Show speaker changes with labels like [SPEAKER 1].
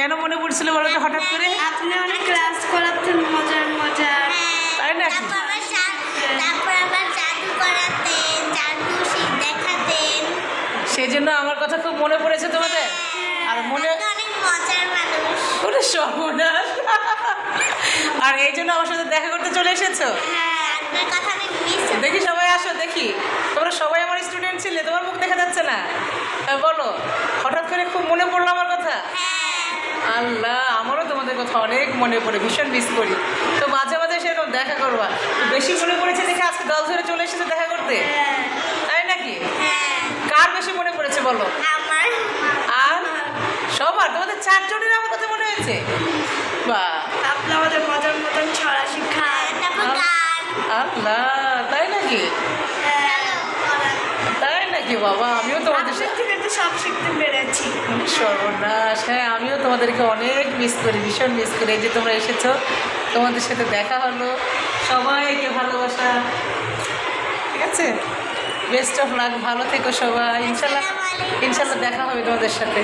[SPEAKER 1] কেন মনে পড়ছিল বলো তো হঠাৎ করে?
[SPEAKER 2] আপনি অনেক ক্লাস করাতেন মজার মজার।
[SPEAKER 1] তাই না
[SPEAKER 3] তারপর আবার সা- তারপর আবার জাদু করাতেন জাদু দেখাতেন।
[SPEAKER 1] সেই জন্য আমার কথা খুব মনে পড়েছে তোমাদের। আর মনে সর্বনাশ। আর এই জন্য আমার সাথে দেখা করতে চলে এসেছ?
[SPEAKER 3] হ্যাঁ
[SPEAKER 1] দেখি সবাই আসো দেখি। তোমরা সবাই আমার স্টুডেন্ট ছিলে তোমার মুখ দেখা যাচ্ছে না। হ্যাঁ, বলো হঠাৎ করে খুব মনে পড়ল আমার কথা আল্লাহ আমারও তোমাদের কথা অনেক মনে পড়ে ভীষণ মিস করি। তো মাঝে মাঝে সেরকম দেখা করবা। তো বেশি মনে পড়েছে দেখে আজকে দল ধরে চলে এসেছে দেখা করতে? তাই নাকি? কার বেশি মনে পড়েছে বলো? আর? সবার? তোমাদের চারজনের আমার কথা মনে হয়েছে? বা
[SPEAKER 2] আপনি আমাদের মজার মতন ছড়া শিক্ষায়
[SPEAKER 3] তারপর গান
[SPEAKER 1] আল্লাহ তাই নাকি। তাই বাবা? আমিও তোমাদের সাথে
[SPEAKER 2] থেকে তো সব শিখতে পেরেছি।
[SPEAKER 1] সর্বনাশ। হ্যাঁ আমিও তোমাদেরকে অনেক মিস করি ভীষণ মিস করি। এই যে তোমরা এসেছ তোমাদের সাথে দেখা হলো। সবাইকে ভালোবাসা। ঠিক আছে? বেস্ট অফ লাক ভালো থেকো সবাই। ইনশাল্লাহ ইনশাল্লাহ দেখা হবে তোমাদের সাথে।